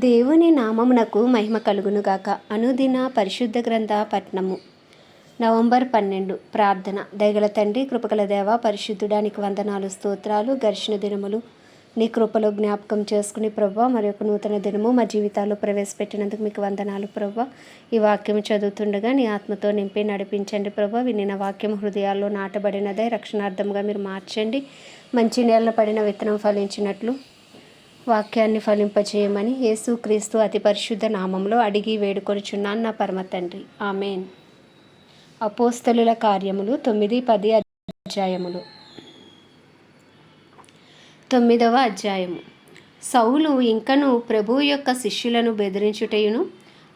దేవుని నామమునకు మహిమ కలుగునుగాక. అనుదిన పరిశుద్ధ గ్రంథ పట్నము. నవంబర్ పన్నెండు. ప్రార్థన. దయగల తండ్రి కృపగల దేవ పరిశుద్ధుడానికి వందనాలు స్తోత్రాలు ఘర్షణ దినములు. నీ కృపలో జ్ఞాపకం చేసుకుని ప్రభా మరి ఒక నూతన దినము మా జీవితాల్లో ప్రవేశపెట్టినందుకు మీకు వందనాలు ప్రభా. ఈ వాక్యం చదువుతుండగా నీ ఆత్మతో నింపి నడిపించండి ప్రభా. వినిన వాక్యం హృదయాల్లో నాటబడినదే. రక్షణార్థంగా మీరు మార్చండి. మంచి నేలన పడిన విత్తనం ఫలించినట్లు. వాక్యాన్ని ఫలింపచేయమని యేసుక్రీస్తు అతి పరిశుద్ధ నామంలో అడిగి వేడుకొనుచున్నాను నా పరమ తండ్రి. ఆమెన్. అపోస్తలుల కార్యములు తొమ్మిది పది అధ్యాయములు. తొమ్మిదవ అధ్యాయము. సౌలు ఇంకను ప్రభువు యొక్క శిష్యులను బెదిరించుటయును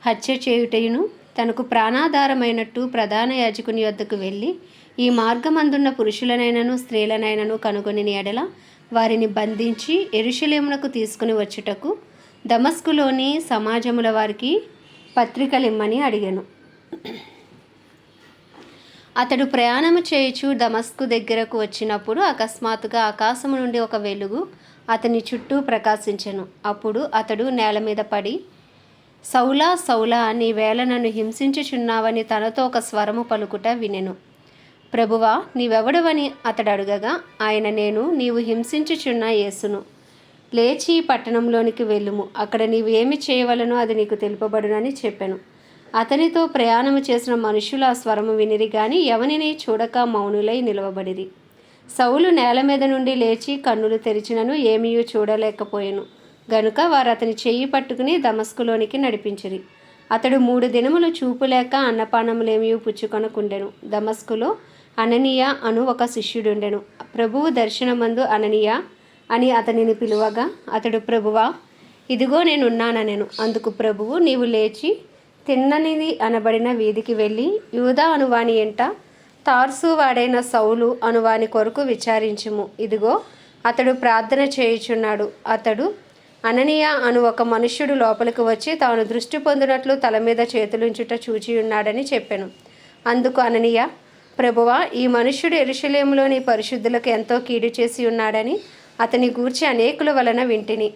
హత్య చేయుటయును తనకు ప్రాణాధారమైనట్టు ప్రధాన యాజకుని వద్దకు వెళ్ళి ఈ మార్గమందున్న పురుషులనైనను స్త్రీలనైనను కనుగొని ఎడల వారిని బంధించి ఎరుషలేమునకు తీసుకుని వచ్చుటకు దమస్కులోని సమాజముల వారికి పత్రికలిమ్మని అడిగాను. అతడు ప్రయాణము చేయుచు దమస్కు దగ్గరకు వచ్చినప్పుడు అకస్మాత్తుగా ఆకాశము నుండి ఒక వెలుగు అతని చుట్టూ ప్రకాశించెను. అప్పుడు అతడు నేల మీద పడి సౌలా సౌలా నీ వేళ నన్ను హింసించుచున్నావని తనతో ఒక స్వరము పలుకుట వినెను. ప్రభువా నీవెవడవని అతడు అడగగా ఆయన నేను నీవు హింసించుచున్న యేసును. లేచి పట్టణంలోనికి వెళ్ళుము. అక్కడ నీవు ఏమి చేయవలనో అది నీకు తెలుపబడునని చెప్పాను. అతనితో ప్రయాణము చేసిన మనుషులు ఆ స్వరము వినిరి గాని ఎవనిని చూడక మౌనులై నిలవబడిరి. సౌలు నేల మీద నుండి లేచి కన్నులు తెరిచినను ఏమీ చూడలేకపోయాను. గనుక వారు అతని చెయ్యి పట్టుకుని దమస్కులోనికి నడిపించిరి. అతడు మూడు దినములు చూపులేక అన్నపానములేమీ పుచ్చుకొనకుండెను. దమస్కులో అననీయ అను ఒక శిష్యుడుండెను. ప్రభువు దర్శనమందు అననీయ అని అతనిని పిలువగా అతడు ప్రభువా ఇదిగో నేనున్నాననెను. అందుకు ప్రభువు నీవు లేచి తిన్ననిది అనబడిన వీధికి వెళ్ళి యూదా అనువాని ఎంట తార్సు వాడైన సౌలు అనువాని కొరకు విచారించుము. ఇదిగో అతడు ప్రార్థన చేయుచున్నాడు. అతడు అననీయ అను ఒక మనుష్యుడు లోపలికి వచ్చి తాను దృష్టి పొందినట్లు తల మీద చేతులుంచుట చూచి ఉన్నాడని చెప్పాను. అందుకు అననీయ ప్రభువా ఈ మనుష్యుడు ఎరుషలేములోని పరిశుద్ధులకు ఎంతో కీడు చేసి ఉన్నాడని అతని గూర్చి అనేకుల వలన వింటిని.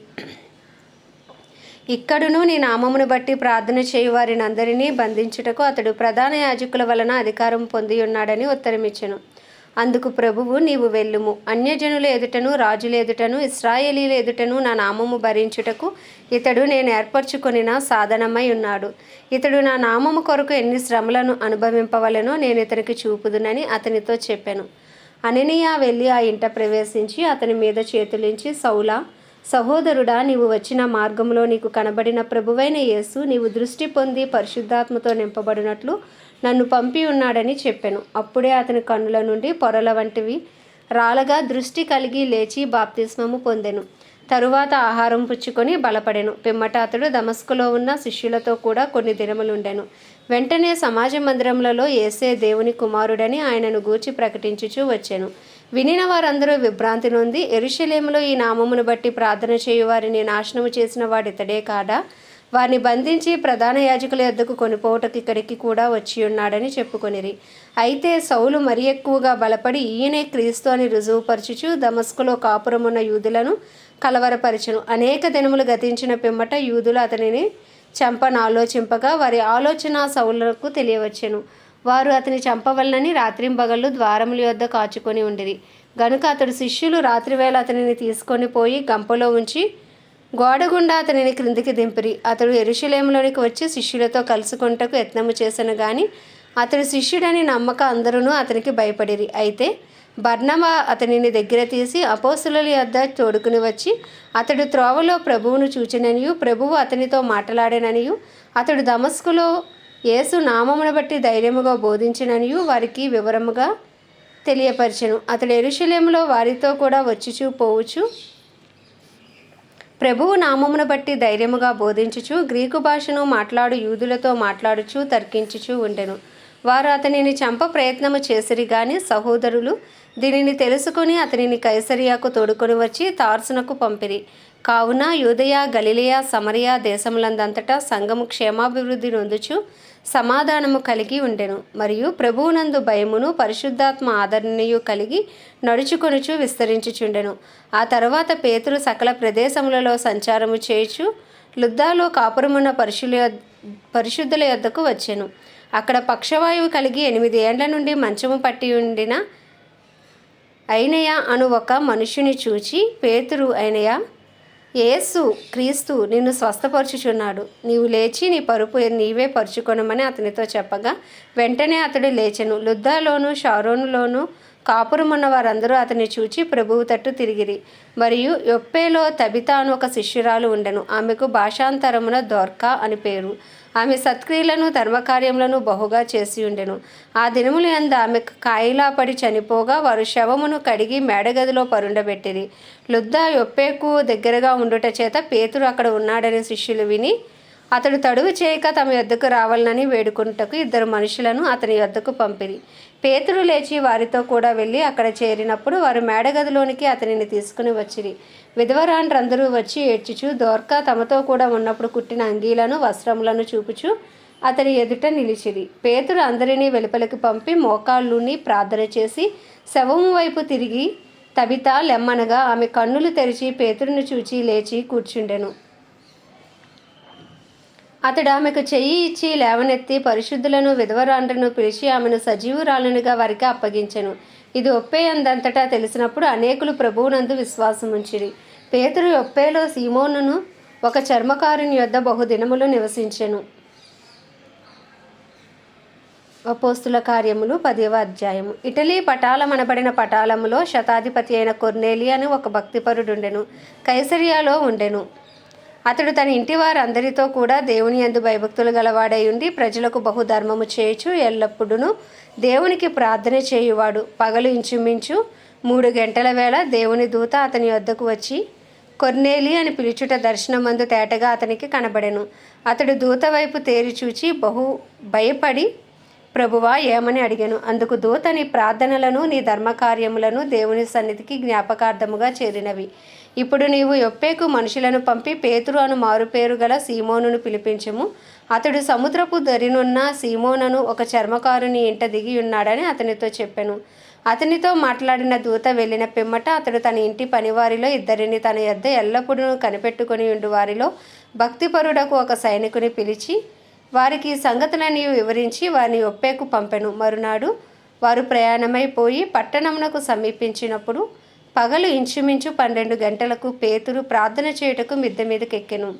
ఇక్కడును నీ నామమును బట్టి ప్రార్థన చేయు వారిని అందరినీ బంధించుటకు అతడు ప్రధాన యాజకుల వలన అధికారం పొంది ఉన్నాడని ఉత్తరమిచ్చెను. అందుకు ప్రభువు నీవు వెళ్ళుము. అన్యజనుల ఎదుటను రాజుల ఎదుటను ఇస్రాయేలీల ఎదుటను నా నామము భరించుటకు ఇతడు నేను ఏర్పరచుకొనిన సాధనమై ఉన్నాడు. ఇతడు నా నామము కొరకు ఎన్ని శ్రమలను అనుభవింపవలనో నేను ఇతనికి చూపుదునని అతనితో చెప్పాను. అననీయ వెళ్ళి ఆ ఇంట ప్రవేశించి అతని మీద చేతులించి సౌలా సహోదరుడా నీవు వచ్చిన మార్గంలో నీకు కనబడిన ప్రభువైన యేసు నీవు దృష్టి పొంది పరిశుద్ధాత్మతో నింపబడినట్లు నన్ను పంపి ఉన్నాడని చెప్పాను. అప్పుడే అతని కన్నుల నుండి పొరల వంటివి రాలగా దృష్టి కలిగి లేచి బాప్తిస్మము పొందెను. తరువాత ఆహారం పుచ్చుకొని బలపడెను. పిమ్మట అతడు దమస్కులో ఉన్న శిష్యులతో కూడా కొన్ని దినములుండెను. వెంటనే సమాజ మందిరములలో ఏసే దేవుని కుమారుడని ఆయనను గూర్చి ప్రకటించుచూ వచ్చాను. వినిన వారందరూ విభ్రాంతి నొంది ఎరుషలేములో ఈ నామమును బట్టి ప్రార్థన చేయు వారిని నాశనము చేసిన వాడితడే కాడా వారిని బంధించి ప్రధాన యాజకుల యొద్దకు కొనిపోవటకు ఇక్కడికి కూడా వచ్చి ఉన్నాడని చెప్పుకొనిరి. అయితే సౌలు మరి ఎక్కువగా బలపడి ఈయనే క్రీస్తు అని రుజువుపరచుచు దమస్కులో కాపురమున్న యూదులను కలవరపరచును. అనేక దినములు గతించిన పిమ్మట యూదులు అతనిని చంపను ఆలోచింపగా వారి ఆలోచన సౌలకు తెలియవచ్చెను. వారు అతని చంపవలనని రాత్రింబగళ్ళు ద్వారముల యొద్ద కాచుకొని ఉండిరి. గనుక అతడు శిష్యులు రాత్రివేళ అతనిని తీసుకొని పోయి గంపలో ఉంచి గోడగుండా అతనిని క్రిందికి దింపిరి. అతడు ఎరుషలేములోనికి వచ్చి శిష్యులతో కలుసుకుంటకు యత్నము చేసను గాని అతడు శిష్యుడని నమ్మక అందరూ అతనికి భయపడిరి. అయితే బర్ణమ అతనిని దగ్గర తీసి అపోసుల యొద్ద తోడుకుని వచ్చి అతడు త్రోవలో ప్రభువును చూచిననియు ప్రభువు అతనితో మాట్లాడననియు అతడు దమస్కులో యేసు నామమును బట్టి ధైర్యముగా బోధించిననియు వారికి వివరముగా తెలియపరచను. అతడు ఎరుషలేములో వారితో కూడా వచ్చిచూ పోవచ్చు ప్రభువు నామమును బట్టి ధైర్యముగా బోధించుచు గ్రీకు భాషను మాట్లాడు యూదులతో మాట్లాడుచు తర్కించుచు ఉండెను. వారు అతనిని చంప ప్రయత్నము చేసిరి గాని సహోదరులు దీనిని తెలుసుకుని అతనిని కైసరియాకు తోడుకొని వచ్చి తార్సునకు పంపిరి. కావున యూదయ గలిలియా సమరయ దేశములందంతటా సంఘము క్షేమాభివృద్ధి నొందుచు సమాధానము కలిగి ఉండెను. మరియు ప్రభువునందు భయమును పరిశుద్ధాత్మ ఆదరణయు కలిగి నడుచుకొనుచు విస్తరించుచుండెను. ఆ తర్వాత పేతురు సకల ప్రదేశములలో సంచారము చేయుచు లుద్దాలో కాపురమున్న పరిశుల పరిశుద్ధుల యొద్దకు వచ్చెను. అక్కడ పక్షవాయువు కలిగి ఎనిమిది ఏండ్ల నుండి మంచము పట్టి ఉండిన అయినయ అను ఒక మనుషుని చూచి పేతురు అయినయ యేసు క్రీస్తు నిన్ను స్వస్థపరుచుచున్నాడు. నీవు లేచి నీ పరుపు నీవే పరుచుకొనమని అతనితో చెప్పగా వెంటనే అతడు లేచెను. లుద్దాలోను షారోనులోను కాపురమున్న వారందరూ అతన్ని చూచి ప్రభువు తట్టు తిరిగిరి. మరియు యొప్పేలో తబిత అను ఒక శిష్యురాలు ఉండెను. ఆమెకు భాషాంతరమున దోర్కా అని పేరు. ఆమె సత్క్రియలను ధర్మకార్యములను బహుగా చేసి ఉండెను. ఆ దినములు యందు ఆమె కాయిలా పడి చనిపోగా వారు శవమును కడిగి మేడగదిలో పరుండబెట్టిరి. లుద్దా యొప్పేకు దగ్గరగా ఉండుట చేత పేతురు అక్కడ ఉన్నాడని శిష్యులు విని అతడు తడువు చేయక తమ యొద్దకు రావాలని వేడుకుంటకు ఇద్దరు మనుషులను అతని యొద్దకు పంపిరి. పేతురు లేచి వారితో కూడా వెళ్ళి అక్కడ చేరినప్పుడు వారు మేడగదిలోనికి అతనిని తీసుకుని వచ్చిరి. విధవరాండ్రందరూ వచ్చి ఏడ్చుచు దోర్కా తమతో కూడా ఉన్నప్పుడు కుట్టిన అంగీలను వస్త్రములను చూపుచు అతని ఎదుట నిలిచిరి. పేతురు అందరినీ వెలుపలికి పంపి మోకాళ్ళుని ప్రార్థన చేసి శవము వైపు తిరిగి తబిత లెమ్మనగా ఆమె కన్నులు తెరిచి పేతురుని చూచి లేచి కూర్చుండెను. అతడు ఆమెకు చెయ్యి ఇచ్చి లేవనెత్తి పరిశుద్ధులను విధవరాండ్రను పిలిచి ఆమెను సజీవురాలునిగా వారికి అప్పగించెను. ఇది ఒప్పే అందంతటా తెలిసినప్పుడు అనేకులు ప్రభువునందు విశ్వాసం ఉంచిరి. పేతురు ఒప్పేలో సీమోనును ఒక చర్మకారుని యొద్ద బహుదినములు నివసించెను. అపోస్తుల కార్యములు పదవ అధ్యాయము. ఇటలీ పటాలమనబడిన పటాలములో శతాధిపతి అయిన కొర్నేలి అని ఒక భక్తిపరుడుండెను. కైసరియాలో ఉండెను. అతడు తన ఇంటి వారందరితో కూడా దేవుని యందు భయభక్తులు గలవాడై ఉండి ప్రజలకు బహుధర్మము చేయొచ్చు ఎల్లప్పుడూ దేవునికి ప్రార్థన చేయువాడు. పగలు ఇంచుమించు మూడు గంటల వేళ దేవుని దూత అతని వద్దకు వచ్చి కొర్నేలి అని పిలుచుట దర్శనమందు తేటగా అతనికి కనబడెను. అతడు దూత వైపు తేరి చూచి బహు భయపడి ప్రభువా ఏమని అడిగాను? అందుకు దూత నీ ప్రార్థనలను నీ ధర్మకార్యములను దేవుని సన్నిధికి జ్ఞాపకార్థముగా చేరినవి. ఇప్పుడు నీవు యొప్పేకు మనుషులను పంపి పేతురు అను మారుపేరు గల సీమోనును పిలిపించము. అతడు సముద్రపు దరినున్న సీమోనను ఒక చర్మకారుని ఇంట దిగి ఉన్నాడని అతనితో చెప్పాను. అతనితో మాట్లాడిన దూత వెళ్ళిన పిమ్మట అతడు తన ఇంటి పనివారిలో ఇద్దరిని తన యొద్ద ఎల్లప్పుడూ కనిపెట్టుకుని ఉండు వారిలో భక్తిపరుడకు ఒక సైనికుని పిలిచి వారికి సంగతులని వివరించి వారిని ఒప్పేకు పంపెను. మరునాడు వారు ప్రయాణమైపోయి పట్టణమునకు సమీపించినప్పుడు పగలు ఇంచుమించు పన్నెండు గంటలకు పేతురు ప్రార్థన చేయుటకు మిద్దె మీదకెక్కెను.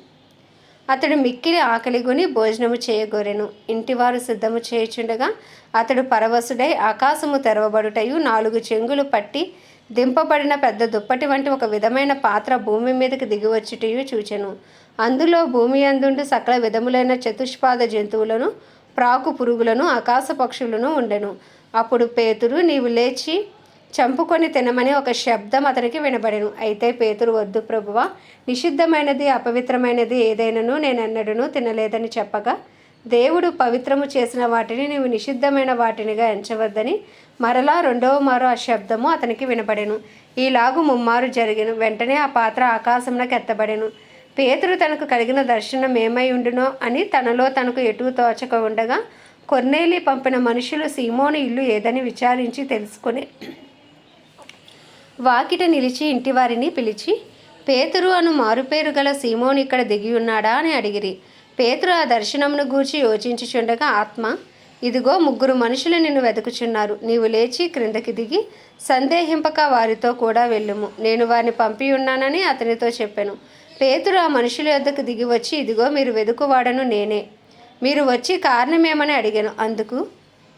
అతడు మిక్కిలి ఆకలిగొని భోజనము చేయగోరెను. ఇంటివారు సిద్ధము చేయుచుండగా అతడు పరవశుడై ఆకాశము తెరవబడుటయు నాలుగు చెంగులు పట్టి దింపబడిన పెద్ద దుప్పటి వంటి ఒక విధమైన పాత్ర భూమి మీదకి దిగివచ్చుటయు చూచెను. అందులో భూమి అందుండి సకల విధములైన చతుష్పాద జంతువులను ప్రాకు పురుగులను ఆకాశ పక్షులను ఉండెను. అప్పుడు పేతురు నీవు లేచి చంపుకొని తినమని ఒక శబ్దం అతనికి వినబడెను. అయితే పేతురు వద్దు ప్రభువ నిషిద్ధమైనది అపవిత్రమైనది ఏదైనాను నేను ఎన్నడూనూ తినలేదని చెప్పగా దేవుడు పవిత్రము చేసిన వాటిని నీవు నిషిద్ధమైన వాటినిగా ఎంచవద్దని మరలా రెండవ మారు ఆ శబ్దము అతనికి వినబడెను. ఈలాగు ముమ్మారు జరిగెను. వెంటనే ఆ పాత్ర ఆకాశంలోకి ఎత్తబడెను. పేతురు తనకు కలిగిన దర్శనం ఏమై ఉండునో అని తనలో తనకు ఎటు తోచక ఉండగా కొర్నేలి పంపిన మనుషులు సీమోని ఇల్లు ఏదని విచారించి తెలుసుకుని వాకిట నిలిచి ఇంటివారిని పిలిచి పేతురు అను మారుపేరు గల సీమోని ఇక్కడ దిగి ఉన్నాడా? అని అడిగిరి. పేతురు ఆ దర్శనమును గూర్చి యోచించుచుండగా ఆత్మ ఇదిగో ముగ్గురు మనుషులు నిన్ను వెతుకుచున్నారు. నీవు లేచి క్రిందకి దిగి సందేహింపక వారితో కూడా వెళ్ళుము. నేను వారిని పంపి ఉన్నానని అతనితో చెప్పాను. పేతురు ఆ మనుషుల యొద్దకు దిగి వచ్చి ఇదిగో మీరు వెదుకువాడను నేనే. మీరు వచ్చి కారణమేమని అడిగాను. అందుకు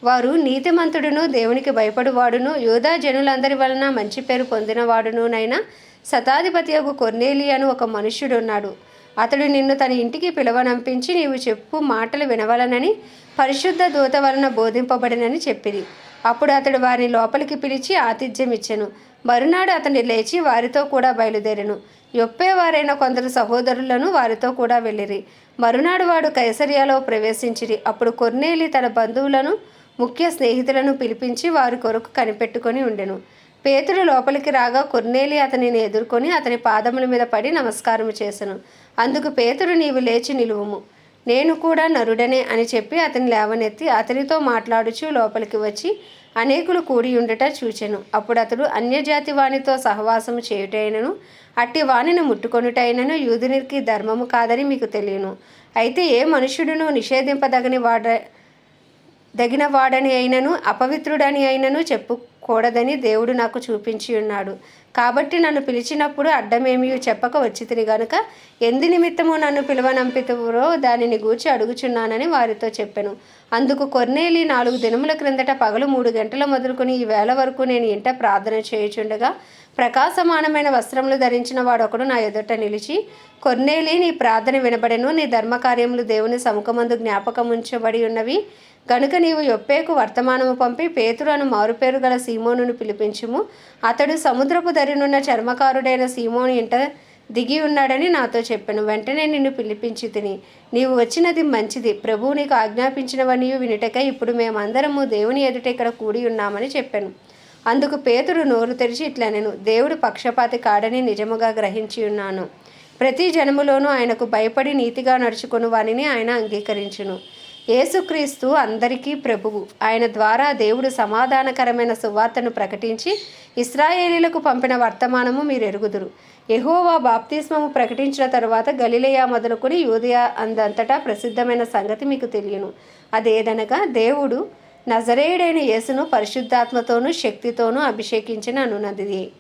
వారు నీతిమంతుడును దేవునికి భయపడువాడును యోధా జనులందరి వలన మంచి పేరు పొందినవాడునునైనా శతాధిపతి యొక్క కొర్నేలి అని ఒక మనుష్యుడున్నాడు. అతడు నిన్ను తన ఇంటికి పిలవనంపించి నీవు చెప్పు మాటలు వినవలనని పరిశుద్ధ దూత వలన బోధింపబడినని చెప్పిరి. అప్పుడు అతడు వారిని లోపలికి పిలిచి ఆతిథ్యం ఇచ్చెను. మరునాడు అతన్ని లేచి వారితో కూడా బయలుదేరెను. యొప్పేవారైన కొందరు సహోదరులను వారితో కూడా వెళ్ళిరి. మరునాడు వాడు కైసరియాలో ప్రవేశించిరి. అప్పుడు కొర్నేలి తన బంధువులను ముఖ్య స్నేహితులను పిలిపించి వారి కొరకు కనిపెట్టుకొని ఉండెను. పేతుడు లోపలికి రాగా కొర్నేలి అతనిని ఎదుర్కొని అతని పాదముల మీద పడి నమస్కారం చేసెను. అందుకు పేతుడు నీవు లేచి నిలువుము. నేను కూడా నరుడనే అని చెప్పి అతని లేవనెత్తి అతనితో మాట్లాడుచు లోపలికి వచ్చి అనేకులు కూడి ఉండట చూచెను. అప్పుడు అతడు అన్యజాతి వానితో సహవాసము చేయుటైనను అట్టి వాణిని ముట్టుకొనుటైనను యూదునికి ధర్మము కాదని మీకు తెలియను. అయితే ఏ మనుష్యుడును నిషేధింపదగని వాడ దగిన వాడని అయినను అపవిత్రుడని అయినను చెప్పు కూడదని దేవుడు నాకు చూపించి ఉన్నాడు. కాబట్టి నన్ను పిలిచినప్పుడు అడ్డమేమీ చెప్పక వచ్చితిని గనుక ఎందు నిమిత్తము నన్ను పిలువనంపితురో దానిని గూర్చి అడుగుచున్నానని వారితో చెప్పాను. అందుకు కొర్నేలి నాలుగు దినముల క్రిందట పగలు మూడు గంటల మొదలుకొని ఈ వేళ వరకు నేను ఇంట ప్రార్థన చేయుచుండగా ప్రకాశమానమైన వస్త్రములు ధరించిన వాడొకడు నా ఎదుట నిలిచి కొన్నేలి నీ ప్రార్థన వినబడెను నీ ధర్మకార్యములు దేవుని సముఖమందు జ్ఞాపకముంచబడి ఉన్నవి. గనుక నీవు యొప్పేకు వర్తమానము పంపి పేతురు మారుపేరు గల సీమోనును పిలిపించుము. అతడు సముద్రపు ధరినున్న చర్మకారుడైన సీమోను ఇంట దిగి ఉన్నాడని నాతో చెప్పాను. వెంటనే నిన్ను పిలిపించి తిని నీవు వచ్చినది మంచిది. ప్రభువు నీకు ఆజ్ఞాపించినవని వినుటకై ఇప్పుడు మేమందరము దేవుని ఎదుట ఇక్కడ కూడి ఉన్నామని చెప్పాను. అందుకు పేతుడు నోరు తెరిచి ఇట్లా నేను దేవుడు పక్షపాతి కాడని నిజముగా గ్రహించి ఉన్నాను. ప్రతి జనములోనూ ఆయనకు భయపడి నీతిగా నడుచుకుని వానిని ఆయన అంగీకరించును. యేసుక్రీస్తు అందరికీ ప్రభువు. ఆయన ద్వారా దేవుడు సమాధానకరమైన సువార్తను ప్రకటించి ఇస్రాయేలీలకు పంపిన వర్తమానము మీరు ఎరుగుదురు ఎహోవా బాప్తిస్మము ప్రకటించిన తరువాత గలిలయ మొదలుకొని యూదియా అందంతటా ప్రసిద్ధమైన సంగతి మీకు తెలియను. అదేదనగా దేవుడు నజరేయుడైన యేసును పరిశుద్ధాత్మతోనూ శక్తితోనూ అభిషేకించిన అనున్నది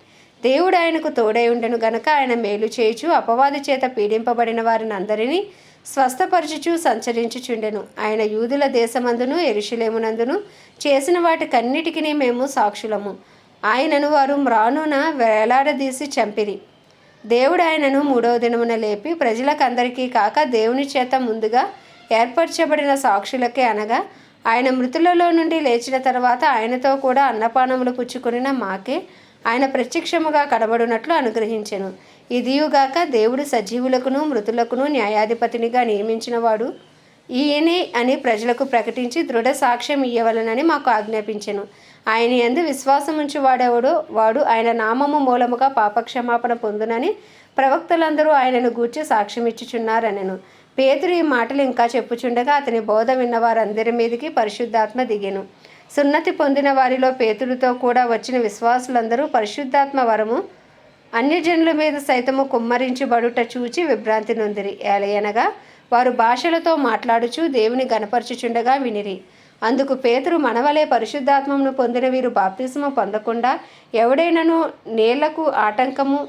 దేవుడు ఆయనకు తోడై ఉండెను గనక ఆయన మేలు చేయుచు అపవాది చేత పీడింపబడిన వారిని అందరినీ స్వస్థపరచుచు సంచరించుచుండెను. ఆయన యూదుల దేశమందును ఎరుషులేమునందును చేసిన వాటికన్నిటికీ మేము సాక్షులము. ఆయనను వారు మ్రానున వేలాడదీసి చంపిరి. దేవుడు ఆయనను మూడవ దినమున లేపి ప్రజలకందరికీ కాక దేవుని చేత ముందుగా ఏర్పరచబడిన సాక్షులకే అనగా ఆయన మృతులలో నుండి లేచిన తర్వాత ఆయనతో కూడా అన్నపానములు పుచ్చుకొనిన మాకే ఆయన ప్రత్యక్షముగా కనబడినట్లు అనుగ్రహించెను. ఇదియుగాక దేవుడు సజీవులకును మృతులకును న్యాయాధిపతినిగా నియమించినవాడు ఈయనే అని ప్రజలకు ప్రకటించి దృఢ సాక్ష్యం ఇయ్యవలనని మాకు ఆజ్ఞాపించెను. ఆయన ఎందు విశ్వాసం ఉంచి వాడు ఆయన నామము మూలముగా పాపక్షమాపణ పొందునని ప్రవక్తలందరూ ఆయనను గూర్చి సాక్ష్యమిచ్చుచున్నారనెను. పేతురు ఈ మాటలు ఇంకా చెప్పుచుండగా అతని బోధ విన్న వారందరి మీదకి పరిశుద్ధాత్మ దిగెను. సున్నతి పొందిన వారిలో పేతులతో కూడా వచ్చిన విశ్వాసులందరూ పరిశుద్ధాత్మ వరము అన్యజనుల మీద సైతము కుమ్మరించబడుట చూచి విభ్రాంతి నొందిరి. ఏలయనగా వారు భాషలతో మాట్లాడుచు దేవుని గనపరచుచుండగా వినిరి. అందుకు పేతురు మనవలే పరిశుద్ధాత్మను పొందిన వీరు బాప్తిసము పొందకుండా ఎవడైనను నేలకు ఆటంకము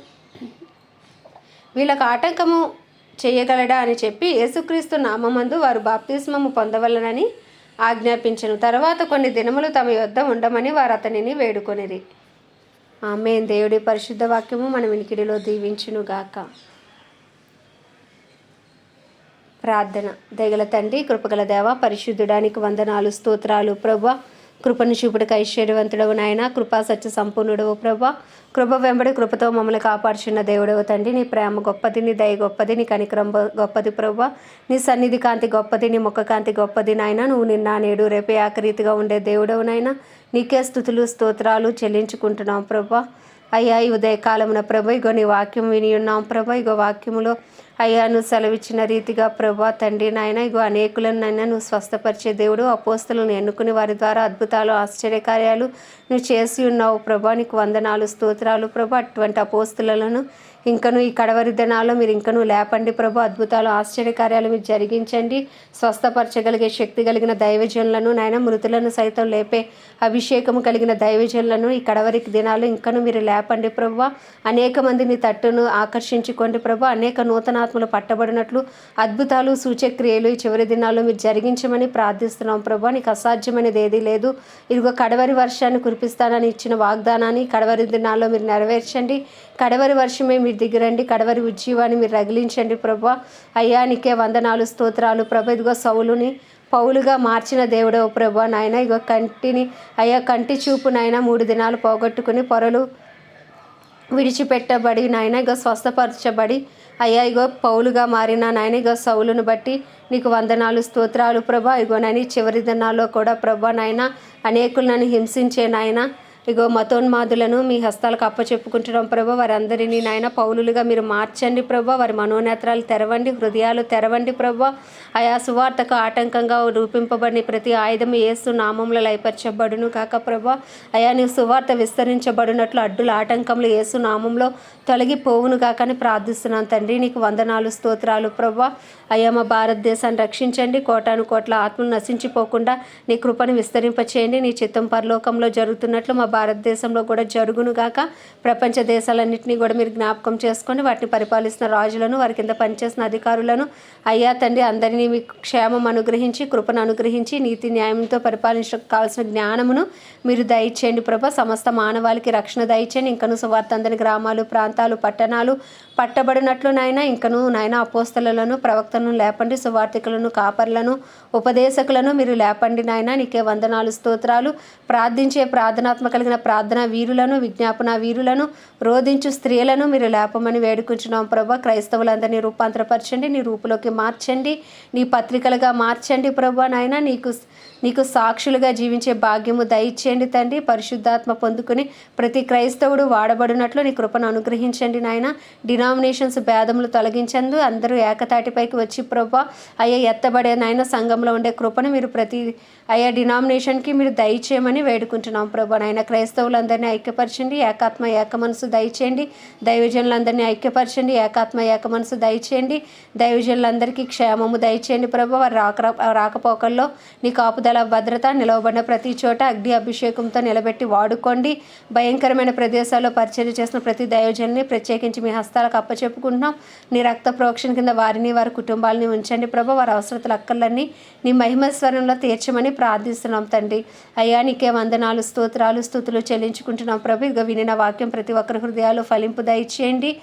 వీళ్ళకు ఆటంకము చేయగలడా అని చెప్పి యేసుక్రీస్తు నామమందు వారు బాప్తిస్మము పొందవలనని ఆజ్ఞాపించను. తర్వాత కొన్ని దినములు తమ యొద్ద ఉండమని వారు అతనిని వేడుకొనిరి. ఆమె దేవుడి పరిశుద్ధ వాక్యము మన వినికిడిలో దీవించునుగాక. ప్రార్థన దయగల తండ్రి కృపగల దేవ పరిశుద్ధుడానికి వందనాలు స్తోత్రాలు ప్రభా. కృపను చూపుడికి ఐశ్వర్యవంతుడవు నాయన. కృపా సత్య సంపూర్ణుడవు ప్రభా. కృప వెంబడి కృపతో మమ్మల్ని కాపాడుచున్న దేవుడవు తండ్రి. నీ ప్రేమ గొప్పది నీ దయ గొప్పది నీ కనికరం గొప్పది ప్రభా. నీ సన్నిధి కాంతి గొప్పది నీ ముఖ కాంతి గొప్పది నాయన. నువ్వు నిన్న నేడు రేపే ఆకరీతిగా ఉండే దేవుడవు నాయన. నీకే స్థుతులు స్తోత్రాలు చెల్లించుకుంటున్నాం ప్రభా. అయ్యా ఈ ఉదయకాలమున ప్రభ ఇగో నీ వాక్యం విని ఉన్నాం ప్రభ ఇగో వాక్యములో అయ్యా నువ్వు సెలవిచ్చిన రీతిగా ప్రభా తండ్రి నాయన ఇగో అనేకులను నైనా నువ్వు స్వస్థపరిచే దేవుడు అపోస్తులను ఎన్నుకుని వారి ద్వారా అద్భుతాలు ఆశ్చర్యకార్యాలు నువ్వు చేసి ఉన్నావు ప్రభా నీకు వందనాలు స్తోత్రాలు ప్రభా అటువంటి అపోస్తులను ఇంకను ఈ కడవరి దినాల్లో మీరు ఇంకను లేపండి ప్రభు. అద్భుతాలు ఆశ్చర్యకార్యాలు మీరు జరిగించండి. స్వస్థపరచగలిగే శక్తి కలిగిన దైవజనులను నాయన మృతులను సైతం లేపే అభిషేకము కలిగిన దైవజనులను ఈ కడవరి దినాలు ఇంకను మీరు లేపండి ప్రభు. అనేక మందిని తట్టును ఆకర్షించుకోండి ప్రభు. అనేక నూతనాత్మలు పట్టబడినట్లు అద్భుతాలు సూచక్రియలు ఈ చివరి దినాల్లో మీరు జరిగించమని ప్రార్థిస్తున్నాం ప్రభు. నీకు అసాధ్యమైనది ఏదీ లేదు. ఇదిగో కడవరి వర్షాన్ని కురిపిస్తానని ఇచ్చిన వాగ్దానాన్ని కడవరి దినాల్లో మీరు నెరవేర్చండి. కడవరి వర్షమే మీ మీరు దిగిరండి కడవరి ఉజ్జీవాన్ని మీరు రగిలించండి ప్రభా. అయ్యానికే వందనాలు స్తోత్రాలు. ప్రభ ఇదిగో సౌలుని పౌలుగా మార్చిన దేవుడవు ప్రభా నాయన. ఇగో కంటిని అయ్యా కంటి చూపు నాయన. మూడు దినాలు పోగొట్టుకుని పొరలు విడిచిపెట్టబడి నాయన. ఇగో స్వస్థపరచబడి అయ్యా ఇగో పౌలుగా మారిన నాయన. ఇగో సౌలును బట్టి నీకు వందనాలు స్తోత్రాలు ప్రభా. ఇగో నాయన చివరి దినాల్లో కూడా ప్రభా నాయన అనేకులు నన్ను హింసించే నాయన. ఇగో మతోన్మాదులను మీ హస్తాలకు అప్పచెప్పుకుంటున్నాం ప్రభా. వారందరినీ నాయన పౌలులుగా మీరు మార్చండి ప్రభా. వారి మనోనేత్రాలు తెరవండి హృదయాలు తెరవండి ప్రభా. ఆయా సువార్తకు ఆటంకంగా రూపింపబడిన ప్రతి ఆయుధం ఏసు నామంలో లయపరచబడును కాక ప్రభా. అయా నీ సువార్త విస్తరించబడినట్లు అడ్డుల ఆటంకములు ఏసు నామంలో తొలగిపోవును కాకని ప్రార్థిస్తున్నాను తండ్రి. నీకు వందనాలు స్తోత్రాలు ప్రభా. అయ్యా మా భారతదేశాన్ని రక్షించండి. కోటాను కోట్ల ఆత్మలు నశించిపోకుండా నీ కృపను విస్తరింపచేయండి. నీ చిత్తం పరలోకంలో జరుగుతున్నట్లు మా భారతదేశంలో కూడా జరుగును గాక. ప్రపంచ దేశాలన్నింటినీ కూడా మీరు జ్ఞాపకం చేసుకొని వాటిని పరిపాలిస్తున్న రాజులను వారి కింద పనిచేసిన అధికారులను అయ్యా తండ్రి అందరినీ మీ క్షేమం అనుగ్రహించి కృపను అనుగ్రహించి నీతి న్యాయంతో పరిపాలించడానికి కావాల్సిన జ్ఞానమును మీరు దయచేయండి ప్రభ. సమస్త మానవాళికి రక్షణ దయచేయండి. ఇంకను సువార్త అందని గ్రామాలు ప్రాంతాలు పట్టణాలు పట్టబడినట్లు నాయన ఇంకను నాయన అపోస్తలను ప్రవక్తలను లేపండి సువార్థికులను కాపర్లను ఉపదేశకులను మీరు లేపండి నాయన. నీకే వందనాలు స్తోత్రాలు. ప్రార్థించే ప్రార్థనాత్మక కలిగిన ప్రార్థన వీరులను విజ్ఞాపన వీరులను రోధించు స్త్రీలను మీరు లేపమని వేడుకుంటున్నాం ప్రభా. క్రైస్తవులందరినీ రూపాంతరపరచండి నీ రూపులోకి మార్చండి నీ పత్రికలుగా మార్చండి ప్రభా నాయన. నీకు నీకు సాక్షులుగా జీవించే భాగ్యము దయచేయండి తండ్రి. పరిశుద్ధాత్మ పొందుకుని ప్రతి క్రైస్తవుడు వాడబడినట్లు నీ కృపను అనుగ్రహించండి నాయన. డినామినేషన్స్ భేదములు తొలగించందు. అందరూ ఏకతాటిపైకి వచ్చి ప్రభా అయ్యా ఎత్తబడే నాయన సంఘంలో ఉండే కృపను మీరు ప్రతి అయ్యా డినామినేషన్కి మీరు దయచేయమని వేడుకుంటున్నాం ప్రభా. నాయన క్రైస్తవులందరినీ ఐక్యపరచండి. ఏకాత్మ ఏక మనసు దయచేయండి. దైవజనులందరినీ ఐక్యపరచండి. ఏకాత్మ ఏక మనసు దయచేయండి. దైవజనులందరికీ క్షేమము దయచేయండి ప్రభు. వారి రాక రాకపోకల్లో నీ కాపుదల భద్రత నిలవబడిన ప్రతి చోట అగ్ని అభిషేకంతో నిలబెట్టి వాడుకోండి. భయంకరమైన ప్రదేశాల్లో పరిచయం చేసిన ప్రతి దైవజన్ని ప్రత్యేకించి మీ హస్తాలకు అప్పచెప్పుకుంటున్నాం. నీ రక్త ప్రోక్షణ కింద వారిని వారి కుటుంబాలని ఉంచండి. ప్రభు వారి అవసరతలు అక్కర్లన్నీ నీ మహిమస్వరంలో తీర్చమని ప్రార్థిస్తున్నాం తండ్రి. అయ్యా నీకే వందనాలు స్తోత్రాలు స్థుతులు చెల్లించుకుంటున్నాం. ప్రభు ఇక వినిన వాక్యం ప్రతి ఒక్కరి హృదయాలు ఫలింపు దయచేయండి.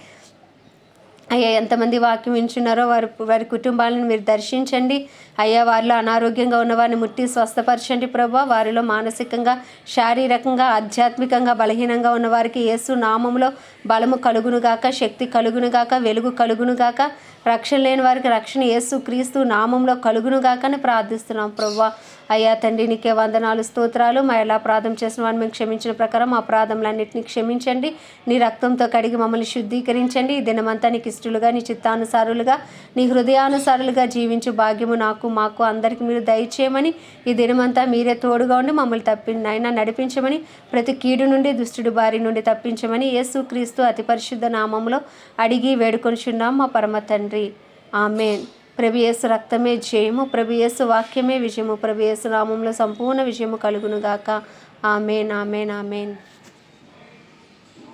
అయ్యా ఎంతమంది వాక్యం వింటున్నారో వారి వారి కుటుంబాలను మీరు దర్శించండి. అయ్యా వారిలో అనారోగ్యంగా ఉన్న వారిని ముట్టి స్వస్థపరచండి ప్రభా. వారిలో మానసికంగా శారీరకంగా ఆధ్యాత్మికంగా బలహీనంగా ఉన్న వారికి యేసు నామంలో బలము కలుగునుగాక శక్తి కలుగునుగాక వెలుగు కలుగునుగాక రక్షణ లేని వారికి రక్షణ యేసు క్రీస్తు నామంలో కలుగునుగాకని ప్రార్థిస్తున్నాం ప్రభా. అయ్యా తండ్రి నీకే వందనాలు స్తోత్రాలు. మా ఎలా అపరాధం చేసిన వాడిని మేము క్షమించిన ప్రకారం మా అపరాధములన్నింటినీ క్షమించండి. నీ రక్తంతో కడిగి మమ్మల్ని శుద్ధీకరించండి. ఈ దినమంతా నీకు ఇష్టలుగా నీ చిత్తానుసారులుగా నీ హృదయానుసారులుగా జీవించు భాగ్యము నాకు మాకు అందరికి మీరు దయచేయమని ఈ దినమంతా మీరే తోడుగా ఉండి మమ్మల్ని తప్పి అయినా నడిపించమని ప్రతి కీడు నుండి దుష్టుడు బారి నుండి తప్పించమని యేసుక్రీస్తు అతి పరిశుద్ధ నామంలో అడిగి వేడుకొనిచున్నాం మా పరమ తండ్రి. ఆమెన్. ప్రభు రక్తమే జయము ప్రభు వాక్యమే విజయము ప్రభు నామంలో సంపూర్ణ విజయము కలుగునుగాక. Amen amen amen.